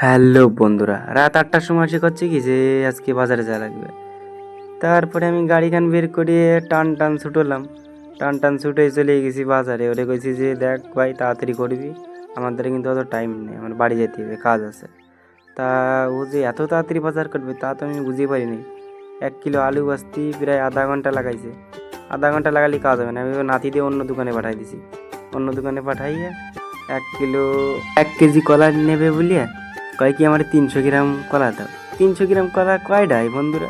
Hello বন্ধুরা, রাত আটটার সময় এসে করছে কি যে আজকে বাজারে যাওয়া লাগবে। তারপরে আমি গাড়িখান বের করিয়ে টান টান ছুটলাম। টান টান ছুটে চলে গেছি বাজারে। ওরে কইছি যে, দেখ ভাই, তাড়াতাড়ি করবি। আমাদের কিন্তু অত টাইম নেই। আমার বাড়ি যেতে হবে, কাজ আছে। তা ও যে এত তাড়াতাড়ি বাজার করবে, তা তো আমি বুঝতে পারিনি। এক কিলো আলু বাস্তি প্রায় আধা ঘণ্টা লাগাইছে। আধা ঘণ্টা লাগালে কাজ হবে না। আমি নাতি দিয়ে অন্য দোকানে পাঠাই দিছি। অন্য দোকানে পাঠাইয়ে এক কিলো, এক কেজি কলা নেবে বলিয়া কয় কি আমার তিনশো গ্রাম কলা দাও? তিনশো গ্রাম কলা কয়টাই বন্ধুরা?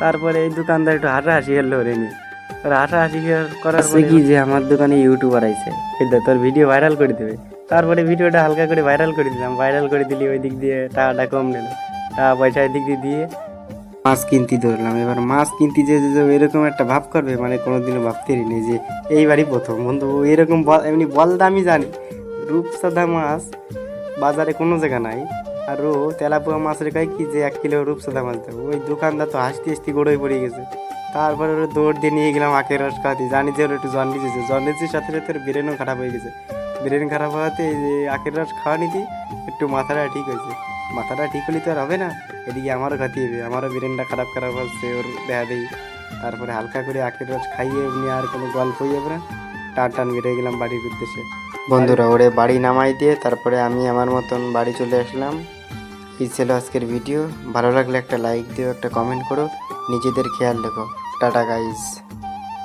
তারপরে এই দোকানদার একটু হাসাহাসি হলো রে নি। ওর হাসাহাসি করার পরে কি যে আমার দোকানে ইউটিউবার আইছে? এটা তোর ভিডিও ভাইরাল করে দেবে। তারপরে ভিডিওটা হালকা করে ভাইরাল করে দিলাম। ভাইরাল করে দিলি ওই দিক দিয়ে টাকাটা কম নিল। টাকা পয়সা এদিক দিয়ে দিয়ে মাছ কিনতে ধরলাম। এবার মাছ কিনতে যে যে এরকম একটা ভাব করবে মানে কোনোদিনও ভাবতেই নেই যে এইবারই প্রথম। বন্ধু এরকম এমনি বল আমি জানি। রূপসাদা মাছ বাজারে কোনো জায়গা নাই। আর ও তেলাপুয়া মাছের গায়ে কি যে এক কিলো রূপসাদা মাছ দেবো। ওই দোকানদার তো হাসতে হাসতে গোড়োয় পড়ে গেছে। তারপরে ওর দৌড় দিয়ে নিয়ে গেলাম আখের রস খাওয়াতে। জানি যে ওর একটু জন্ডিস হয়েছে জন্ডিসের সাথে সাথে ওর ব্রেনও খারাপ হয়ে গেছে। ব্রেন খারাপ হওয়াতে এই যে আখের রস খাওয়া নিতে একটু মাথাটা ঠিক হয়েছে। মাথাটা ঠিক হলে তো আর হবে না। এদিকে আমারও খাতি হবে। আমারও ব্রেনটা খারাপ খারাপ হচ্ছে ওর দেখা দেই তারপরে হালকা করে আখের রস খাইয়ে এমনি আর কোনো গল্পই হবে না। টান টান বেরিয়ে গেলাম বাড়ির উদ্দেশ্যে। বন্ধুরা, ওরে বাড়ি নামাই দিয়ে তারপরে আমি আমার মতন বাড়ি চলে আসলাম। এই ছিল আজকের ভিডিও। ভালো লাগলে একটা লাইক দিও, একটা কমেন্ট করো। নিজেদের খেয়াল রেখো। Tata guys